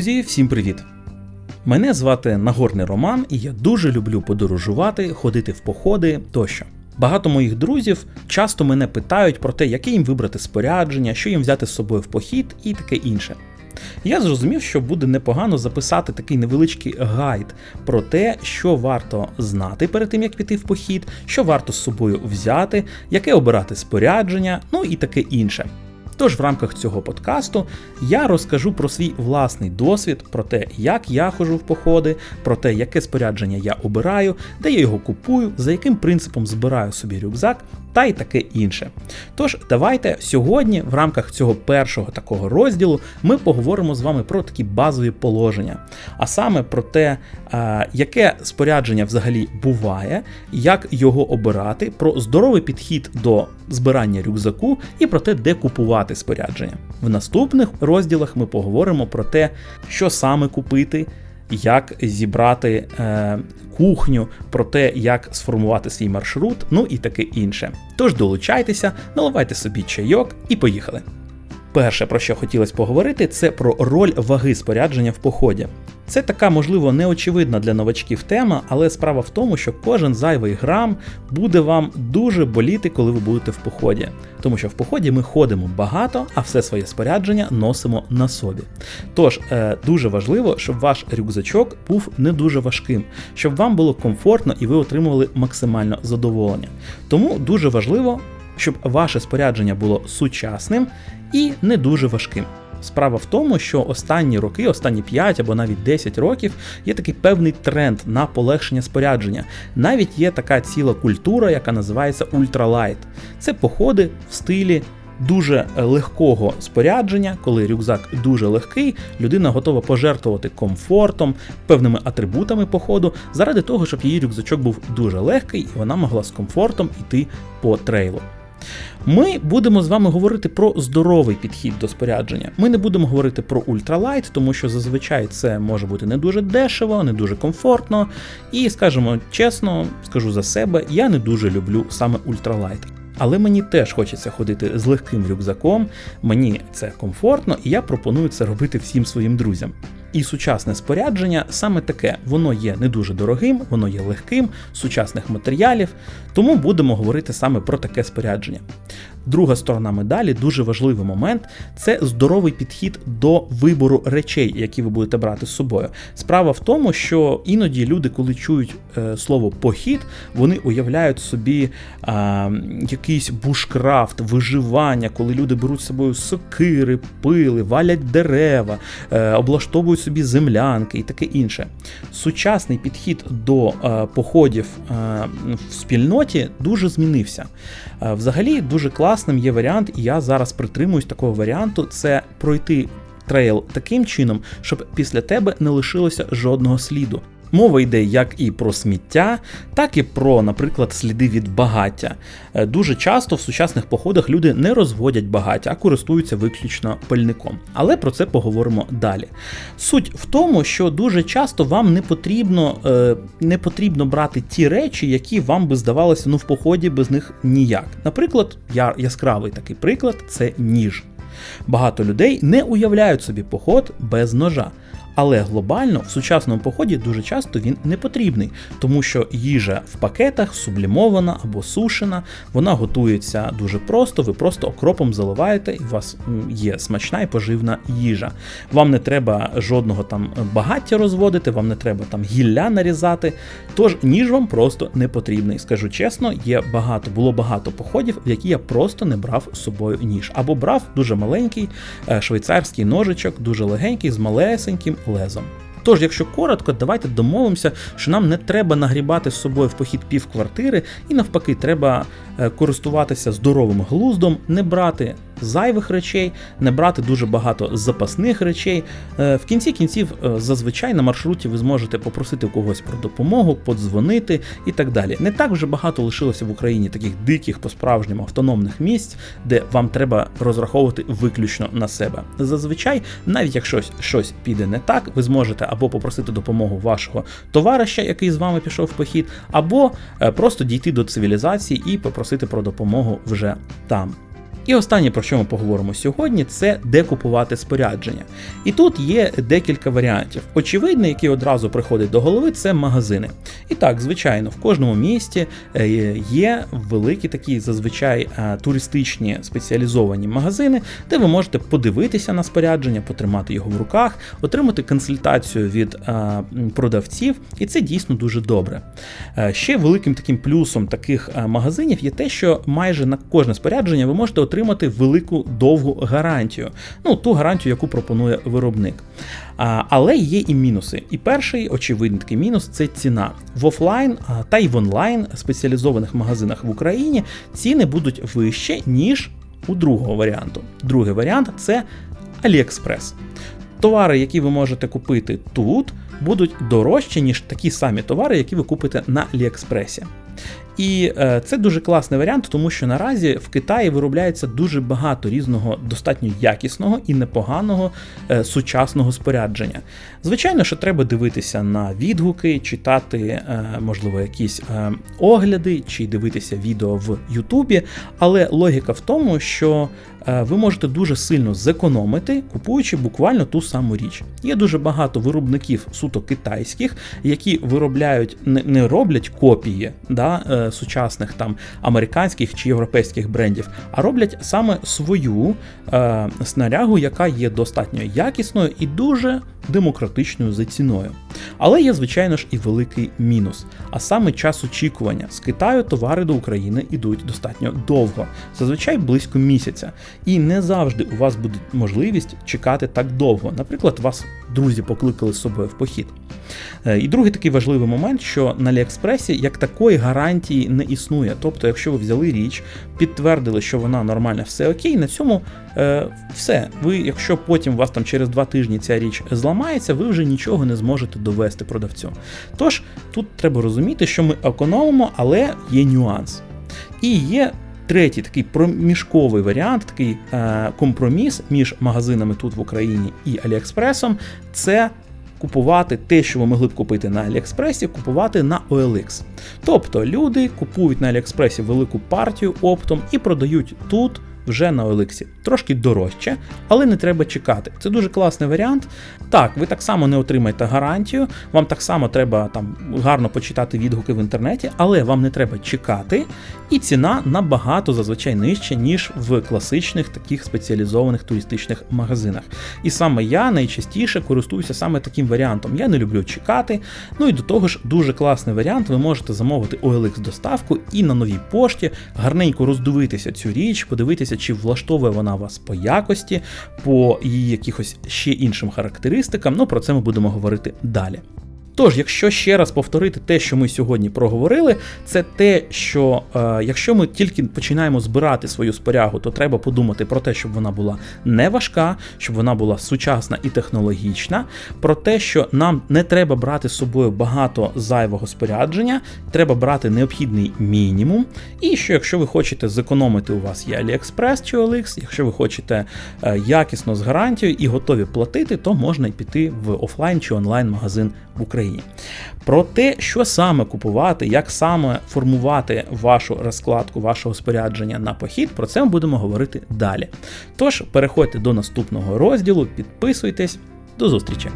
Друзі, всім привіт! Мене звати Нагорний Роман, і я дуже люблю подорожувати, ходити в походи тощо. Багато моїх друзів часто мене питають про те, яке їм вибрати спорядження, що їм взяти з собою в похід і таке інше. Я зрозумів, що буде непогано записати такий невеличкий гайд про те, що варто знати перед тим, як піти в похід, що варто з собою взяти, яке обирати спорядження, ну і таке інше. Тож в рамках цього подкасту я розкажу про свій власний досвід, про те, як я хожу в походи, про те, яке спорядження я обираю, де я його купую, за яким принципом збираю собі рюкзак та й таке інше. Тож, давайте сьогодні, в рамках цього першого такого розділу, ми поговоримо з вами про такі базові положення, а саме про те, яке спорядження взагалі буває, як його обирати, про здоровий підхід до збирання рюкзаку і про те, де купувати спорядження. В наступних розділах ми поговоримо про те, що саме купити як зібрати е, кухню, про те, як сформувати свій маршрут, ну і таке інше. Тож долучайтеся, наливайте собі чайок і поїхали. Перше, про що хотілося поговорити, це про роль ваги спорядження в поході. Це така, можливо, неочевидна для новачків тема, але справа в тому, що кожен зайвий грам буде вам дуже боліти, коли ви будете в поході. Тому що в поході ми ходимо багато, а все своє спорядження носимо на собі. Тож е, дуже важливо, щоб ваш рюкзачок був не дуже важким, щоб вам було комфортно і ви отримували максимально задоволення. Тому дуже важливо, щоб ваше спорядження було сучасним і не дуже важким. Справа в тому, що останні роки, останні 5 або навіть 10 років, є такий певний тренд на полегшення спорядження. Навіть є така ціла культура, яка називається ультралайт. Це походи в стилі. Дуже легкого спорядження, коли рюкзак дуже легкий, людина готова пожертвувати комфортом, певними атрибутами походу, заради того, щоб її рюкзачок був дуже легкий і вона могла з комфортом йти по трейлу. Ми будемо з вами говорити про здоровий підхід до спорядження. Ми не будемо говорити про ультралайт, тому що зазвичай це може бути не дуже дешево, не дуже комфортно. І скажімо чесно, скажу за себе, я не дуже люблю саме ультралайт. Але мені теж хочеться ходити з легким рюкзаком, мені це комфортно, і я пропоную це робити всім своїм друзям. І сучасне спорядження саме таке, воно є не дуже дорогим, воно є легким, сучасних матеріалів, тому будемо говорити саме про таке спорядження. Друга сторона медалі, дуже важливий момент це здоровий підхід до вибору речей, які ви будете брати з собою. Справа в тому, що іноді люди, коли чують е, слово похід, вони уявляють собі е, якийсь бушкрафт, виживання, коли люди беруть з собою сокири, пили, валять дерева, е, облаштовують собі землянки і таке інше. Сучасний підхід до е, походів в спільноті дуже змінився. Взагалі, дуже класним є варіант, і я зараз притримуюсь такого варіанту: це пройти трейл таким чином, щоб після тебе не лишилося жодного сліду. Мова йде як і про сміття, так і про, наприклад, сліди від багаття. Е, дуже часто в сучасних походах люди не розводять багаття, а користуються виключно пальником. Але про це поговоримо далі. Суть в тому, що дуже часто вам не потрібно е, не потрібно брати ті речі, які вам би здавалося ну в поході без них ніяк. Наприклад, я, яскравий такий приклад це ніж. Багато людей не уявляють собі поход без ножа. Але глобально в сучасному поході дуже часто він не потрібний, тому що їжа в пакетах сублімована або сушена, вона готується дуже просто, ви просто окропом заливаєте, і у вас є смачна і поживна їжа. Вам не треба жодного там багаття розводити, вам не треба там гілля нарізати. Тож ніж вам просто не потрібний. Скажу чесно, є багато, було багато походів, в які я просто не брав з собою ніж. Або брав дуже маленький е, швейцарський ножичок, дуже легенький, з малесеньким лезом. Тож, якщо коротко, давайте домовимося, що нам не треба нагрібати з собою в похід пів квартири, і навпаки, треба е, користуватися здоровим глуздом, не брати зайвих речей, не брати дуже багато запасних речей. Е, в кінці кінців, е, зазвичай на маршруті ви зможете попросити когось про допомогу, подзвонити і так далі. Не так вже багато лишилося в Україні таких диких, по-справжньому автономних місць, де вам треба розраховувати виключно на себе. Зазвичай, навіть якщо щось піде не так, ви зможете або попросити допомогу вашого товариша, який з вами пішов в похід, або е, просто дійти до цивілізації і попросити про допомогу вже там. І останнє, про що ми поговоримо сьогодні, це де купувати спорядження. І тут є декілька варіантів. Очевидний, який одразу приходить до голови, це магазини. І так, звичайно, в кожному місті е, є великі такі зазвичай е, туристичні спеціалізовані магазини, де ви можете подивитися на спорядження, потримати його в руках, отримати консультацію від е, продавців, і це дійсно дуже добре. Ще великим таким плюсом таких магазинів є те, що майже на кожне спорядження ви можете отримати велику довгу гарантію. Ну, ту гарантію, яку пропонує виробник. А, Але є і мінуси. І перший очевидний такий мінус це ціна. В офлайн та й в онлайн спеціалізованих магазинах в Україні ціни будуть вище, ніж у другого варіанту. Другий варіант це AliExpress. Товари, які ви можете купити тут, будуть дорожчі, ніж такі самі товари, які ви купите на Аліекспресі. І е, це дуже класний варіант, тому що наразі в Китаї виробляється дуже багато різного, достатньо якісного і непоганого е, сучасного спорядження. Звичайно, що треба дивитися на відгуки, читати, е, можливо, якісь огляди чи дивитися відео в Ютубі, але логіка в тому, що ви можете дуже сильно зекономити, купуючи буквально ту саму річ. Є дуже багато виробників суто китайських, які виробляють, не роблять копії. да, сучасних там американських чи європейських брендів, а роблять саме свою е, снарягу, яка є достатньо якісною і дуже демократичною за ціною. Але є, звичайно ж, і великий мінус. А саме час очікування. З Китаю товари до України йдуть достатньо довго, зазвичай близько місяця. І не завжди у вас буде можливість чекати так довго. Наприклад, вас друзі покликали з собою в похід. Е, і другий такий важливий момент, що на Аліекспресі як такої гарантії не існує. Тобто, якщо ви взяли річ, підтвердили, що вона нормальна, все окей, на цьому е, все. Ви, якщо потім у вас там через два тижні ця річ зламається, ви вже нічого не зможете довести продавцю. Тож тут треба розуміти, що ми економимо, але є нюанс. І є. Третій такий проміжковий варіант, такий е, компроміс між магазинами тут в Україні і Аліекспресом це купувати те, що ви могли б купити на Аліекспресі, купувати на OLX. Тобто люди купують на Аліекспресі велику партію оптом і продають тут вже на OLX. Трошки дорожче, але не треба чекати. Це дуже класний варіант. Так, ви так само не отримаєте гарантію, вам так само треба там гарно почитати відгуки в інтернеті, але вам не треба чекати, і ціна набагато зазвичай нижча, ніж в класичних таких спеціалізованих туристичних магазинах. І саме я найчастіше користуюся саме таким варіантом. Я не люблю чекати. Ну і до того ж, дуже класний варіант. Ви можете замовити OLX доставку і на новій пошті гарненько роздивитися цю річ, подивитися, чи влаштовує вона вас по якості, по її якихось ще іншим характеристикам. Ну про це ми будемо говорити далі. Тож, якщо ще раз повторити те, що ми сьогодні проговорили, це те, що е, якщо ми тільки починаємо збирати свою спорягу, то треба подумати про те, щоб вона була не важка, щоб вона була сучасна і технологічна, про те, що нам не треба брати з собою багато зайвого спорядження, треба брати необхідний мінімум. І що якщо ви хочете зекономити, у вас є AliExpress чи OLX, якщо ви хочете е, якісно з гарантією і готові платити, то можна й піти в офлайн чи онлайн магазин в Україні. Україні. Про те, що саме купувати, як саме формувати вашу розкладку, вашого спорядження на похід, про це ми будемо говорити далі. Тож, переходьте до наступного розділу, підписуйтесь, до зустрічі!